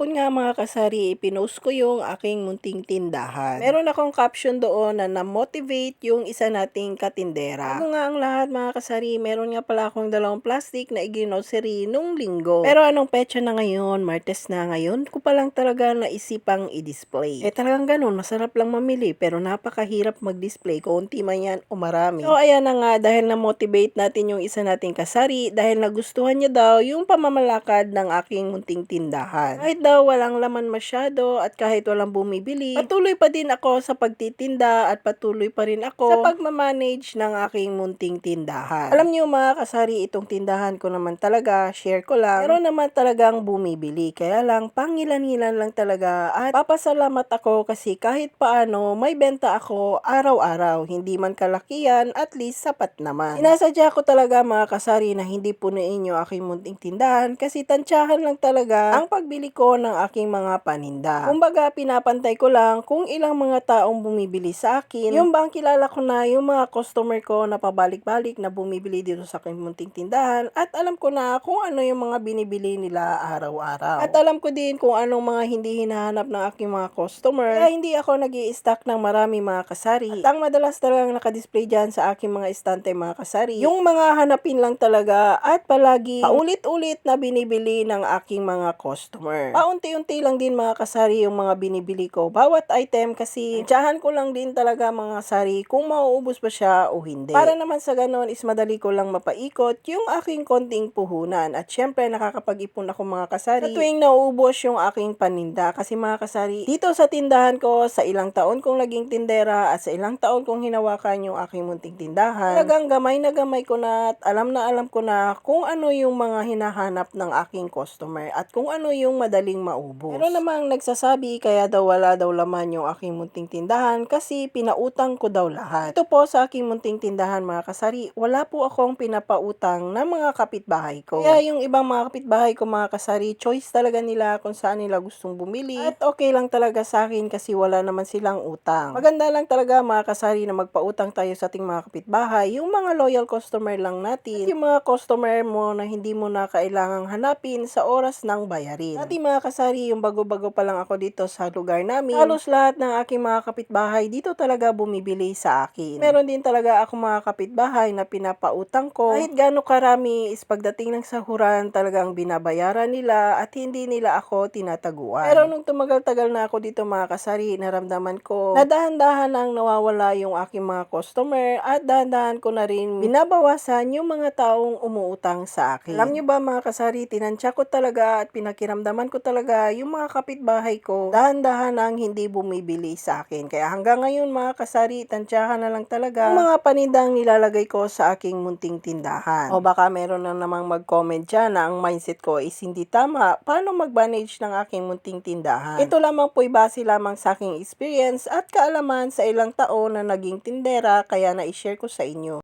Kahapon nga mga kasari, pinost ko yung aking munting tindahan. Meron akong caption doon na na-motivate yung isa nating katindera. Ako nga ang lahat mga kasari, meron nga pala akong dalawang plastic na iginosary nung linggo. Pero anong petsa na ngayon, Martes na ngayon, ko pa lang talaga naisipang i-display. Eh talagang ganun, masarap lang mamili pero napakahirap mag-display kung man yan o marami. So ayan na nga, dahil na-motivate natin yung isa nating kasari, dahil nagustuhan niya daw yung pamamalakad ng aking munting tindahan. Kahit walang laman masyado at kahit walang bumibili, patuloy pa din ako sa pagtitinda at patuloy pa rin ako sa pagmamanage ng aking munting tindahan. Alam niyo mga kasari, itong tindahan ko naman talaga, share ko lang, pero naman talagang bumibili. Kaya lang, pangilan-ilan lang talaga at papasalamat ako kasi kahit paano may benta ako araw-araw. Hindi man kalakihan, at least sapat naman. Sinasadya ko talaga mga kasari na hindi punuin yung aking munting tindahan kasi tansyahan lang talaga ang pagbili ko ng aking mga paninda. Kumbaga, pinapantay ko lang kung ilang mga taong bumibili sa akin. Yung bang kilala ko na yung mga customer ko na pabalik-balik na bumibili dito sa aking munting tindahan at alam ko na kung ano yung mga binibili nila araw-araw. At alam ko din kung anong mga hindi hinahanap ng aking mga customer. Kaya hindi ako nag stock ng marami mga kasari. At ang madalas talagang nakadisplay dyan sa aking mga estante mga kasari, yung mga hanapin lang talaga at palagi paulit-ulit na binibili ng aking mga customer. Paunti-unti lang din mga kasari yung mga binibili ko. Bawat item kasi tsahan ko lang din talaga mga kasari kung mauubos ba siya o hindi. Para naman sa ganon is madali ko lang mapaikot yung aking konting puhunan. At syempre nakakapag-ipon ako mga kasari sa tuwing nauubos yung aking paninda. Kasi mga kasari, dito sa tindahan ko, sa ilang taon kong naging tindera at sa ilang taon kong hinawakan yung aking munting tindahan, talagang gamay na gamay ko na at alam na alam ko na kung ano yung mga hinahanap ng aking customer at kung ano yung madaling maubos. Pero namang nagsasabi kaya daw wala daw laman yung aking munting tindahan kasi pinautang ko daw lahat. Ito po sa aking munting tindahan mga kasari, wala po akong pinapautang ng mga kapitbahay ko. Kaya yung ibang mga kapitbahay ko mga kasari, choice talaga nila kung saan nila gustong bumili at okay lang talaga sa akin kasi wala naman silang utang. Maganda lang talaga mga kasari na magpautang tayo sa ating mga kapitbahay, yung mga loyal customer lang natin, at yung mga customer mo na hindi mo na kailangang hanapin sa oras ng bayarin. Dati mga kasari, yung bago-bago pa lang ako dito sa lugar namin, halos lahat ng aking mga kapitbahay dito talaga bumibili sa akin. Meron din talaga ako mga kapitbahay na pinapautang ko. Kahit gaano karami is pagdating ng sahuran talagang binabayaran nila at hindi nila ako tinataguan. Pero nung tumagal-tagal na ako dito mga kasari, naramdaman ko na dahan-dahan ang nawawala yung aking mga customer at dahan-dahan ko na rin binabawasan yung mga taong umuutang sa akin. Alam nyo ba mga kasari, tinansya ko talaga at pinakiramdaman ko talaga yung mga kapitbahay ko dahan-dahan ang hindi bumibili sa akin. Kaya hanggang ngayon mga kasari, tansyahan na lang talaga yung mga panindang nilalagay ko sa aking munting tindahan. O baka meron na namang mag-comment dyan na ang mindset ko is hindi tama. Paano mag-manage ng aking munting tindahan? Ito lamang po'y base lamang sa aking experience at kaalaman sa ilang taon na naging tindera kaya na-share ko sa inyo.